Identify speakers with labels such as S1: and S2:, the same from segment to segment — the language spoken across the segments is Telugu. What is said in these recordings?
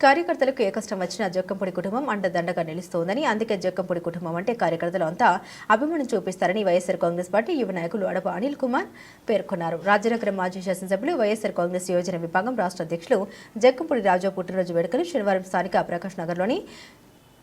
S1: కార్యకర్తలకు ఏ కష్టం వచ్చినా జక్కంపూడి కుటుంబం అండదండగా నిలుస్తోందని అందుకే జక్కంపూడి కుటుంబం అంటే కార్యకర్తలు అంతా అభిమానం చూపిస్తారని వైఎస్సార్ కాంగ్రెస్ పార్టీ యువ నాయకులు అడప అనిల్ కుమార్ పేర్కొన్నారు. రాజనగరం మాజీ శాసనసభ్యులు వైఎస్ఆర్ కాంగ్రెస్ యోజన విభాగం రాష్ట్ర అధ్యక్షులు జక్కంపూడి రాజా పుట్టినరోజు వేడుకలు శనివారం స్థానిక ప్రకాష్ నగర్లోని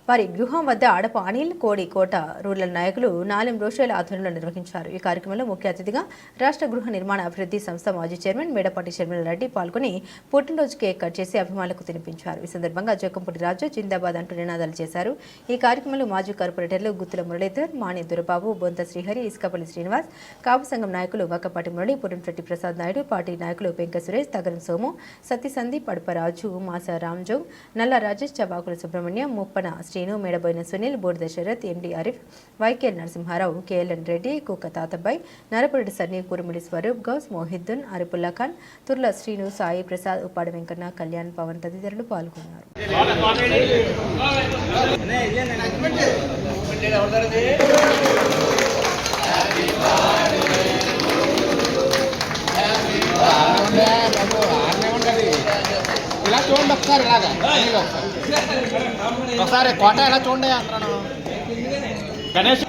S1: వారి గృహం వద్ద అడప అనిల్ కోడి కోట రూరల్ నాయకులు నాలెం రోషేల ఆధ్వర్యంలో నిర్వహించారు. ఈ కార్యక్రమంలో ముఖ్య అతిథిగా రాష్ట్ర గృహ నిర్మాణ అభివృద్ధి సంస్థ మాజీ చైర్మన్ మేడపాటి శర్మల రెడ్డి పాల్గొని పుట్టినరోజు కేక్ కట్ చేసి అభిమానులకు తినిపించారు. ఈ సందర్భంగా జోకంపూడి రాజు జిందాబాద్ అంటూ నినాదాలు చేశారు. ఈ కార్యక్రమంలో మాజీ కార్పొరేటర్లు గుత్తుల మురళీధర్ మాణి దురబాబు బొంత శ్రీహరి ఇసుకపల్లి శ్రీనివాస్ కాపు సంఘం నాయకులు వక్కపాటి మురళి పురంశెట్టి ప్రసాద్ నాయుడు పార్టీ నాయకులు పెంక సురేష్ తగరం సోము సత్యసంధి పడపరాజు మాస రామ్జోగ్ నల్ల Rajesh చబాకుల Subrahmanyam Muppana Srinu Medaboina Sunil Boodida Sarath MD Arif YKL Narasimharao KLN Reddy Kukka Tatabai Narapureddy Sunny కురుమిడి Swaroop Ghouse మోహిద్దున్ అరిపుల్లా Khan తుర్ల Srinu Sai Prasad Uppada Venkanna Kalyan Pawan తదితరులు పాల్గొన్నారు.
S2: ఇలా చూడండి ఒకసారి ఇలాగా? ఇలా ఒకసారి. కోట ఎలా చూడండి అంటాను గణేష్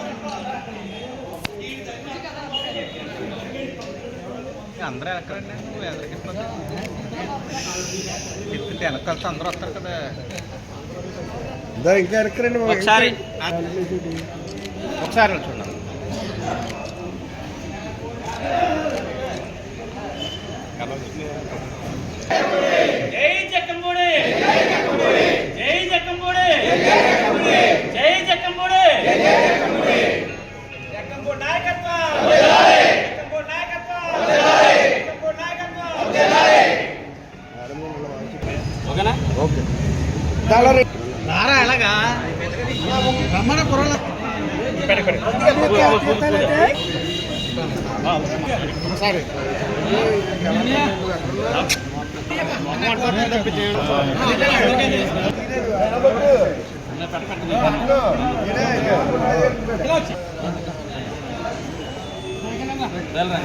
S2: అందరూ ఎక్కడండి? నువ్వు వెనక్కి వెళ్తే అందరూ వస్తారు కదా.
S3: ఇంకా ఎక్కడండి
S2: ఒకసారి. ఒకసారి చూడండి.
S4: జై జై జక్కంబూడి. జక్కంబూడి. నాయకత్వం. జక్కంబూడి నాయకత్వం. జక్కంబూడి నాయకత్వం.
S2: ఓకేనా?
S3: ఓకే.
S2: రారా ఎలాగా రమ్మన కుర్రలు ఒకసారి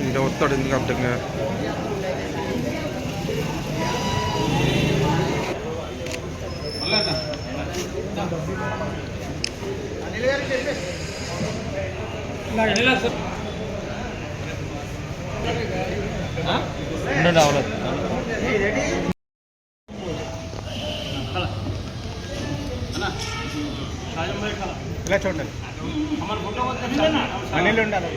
S3: ఇంకా వస్తాడు ఎందుకు అర్థంగా
S2: ఇలా చూడండి. అనిల్ ఉండాలి.